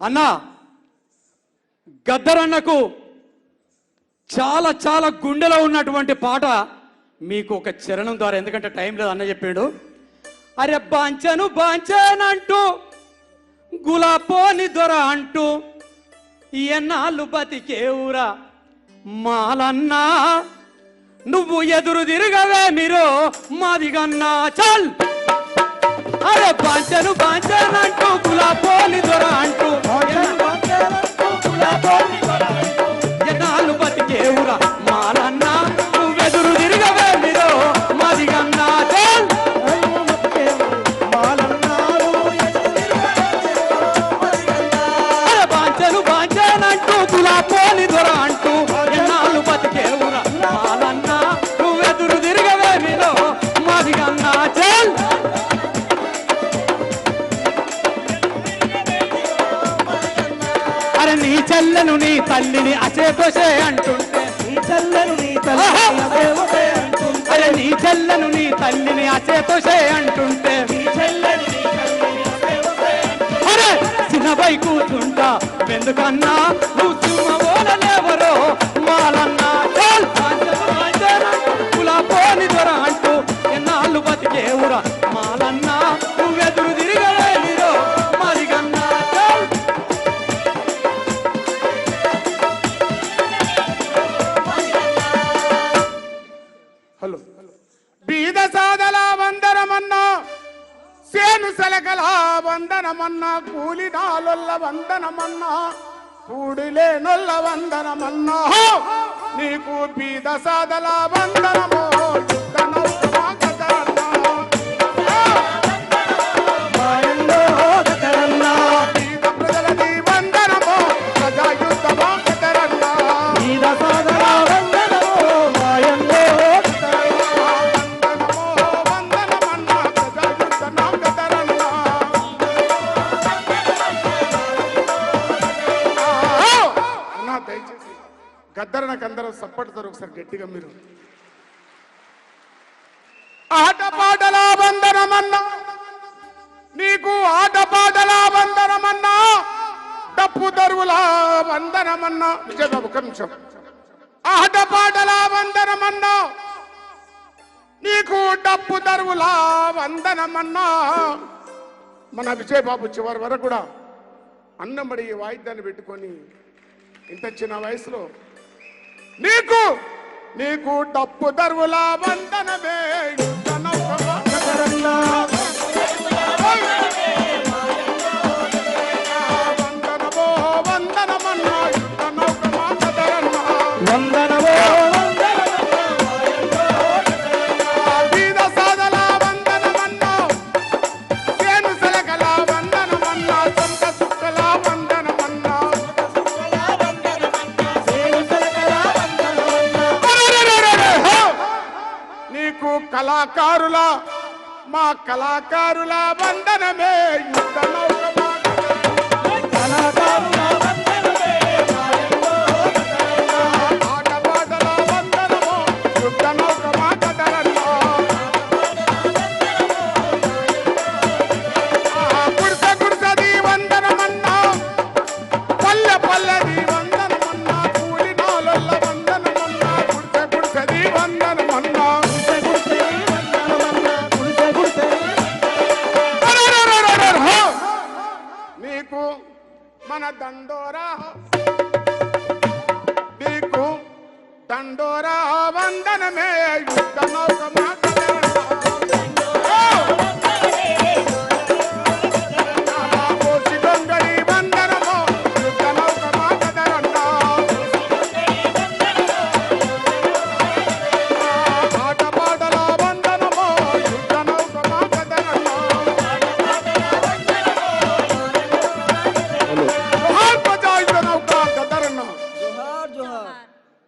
అన్నా గద్దరన్నకు చాలా చాలా గుండెలో ఉన్నటువంటి పాట మీకు ఒక చరణం ద్వారా ఎందుకంటే టైం లేదు అన్న చెప్పాడు. అరే బాంచను బాంచానంటూ గులాపోని దొర అంటూ ఎన్నాళ్ళు బతికేవురా మాలన్నా నువ్వు ఎదురు తిరగవే మీరు మాదిగన్నా చల్! అరే బాంచను బాంచనంటూ గులాపోని దొర అంటూ. ఎన్నాళ్ళు బతికేవురా మాలన్నా నువ్వెదురు మీరు అరే బాంచను బాంచనంటూ గులాపోని దొర నీ చెల్లెను నీ తల్లిని అచేతోసే అంటుంటే నీ చెల్లెను నీ తల్లిని అచేతోసే అంటుంటే అరే చిన్నపై కూర్చుంటా. ఎందుకన్నా? నువ్వు హలో. బీద సాదల వందనమన్నా సేను సలకల వందనమన్నా కూలి నాలొల్ల వందనమన్నా కూడిలే నొల్ల వందనమన్నా నీకు బీద సాదల వందనమో. దయచేసి గద్దర నాకు అందరూ సార్ ఒకసారి గట్టిగా మీరు. ఆటపాటల వందనమన్నా. నీకు ఆటపాటల వందనమన్నా. డప్పు దరువుల వందనమన్నా. విజయబాబు ఒక నిమిషం. ఆటపాటల వందనమన్నా. నీకు డప్పు దరువుల వందనమన్నా. మన విజయబాబు చివరి వరకు కూడా అన్నంబడి వాయిద్యాన్ని పెట్టుకొని ఇంత చిన్న వయసులో. నీకు నీకు డప్పు దరువుల వందనమే కళాకారుల మా కళాకారుల వందనమే యుద్ధ. నౌకమా ఆటపాటల మన దండోరా నీకు దండోరా వందనమే యుద్ధ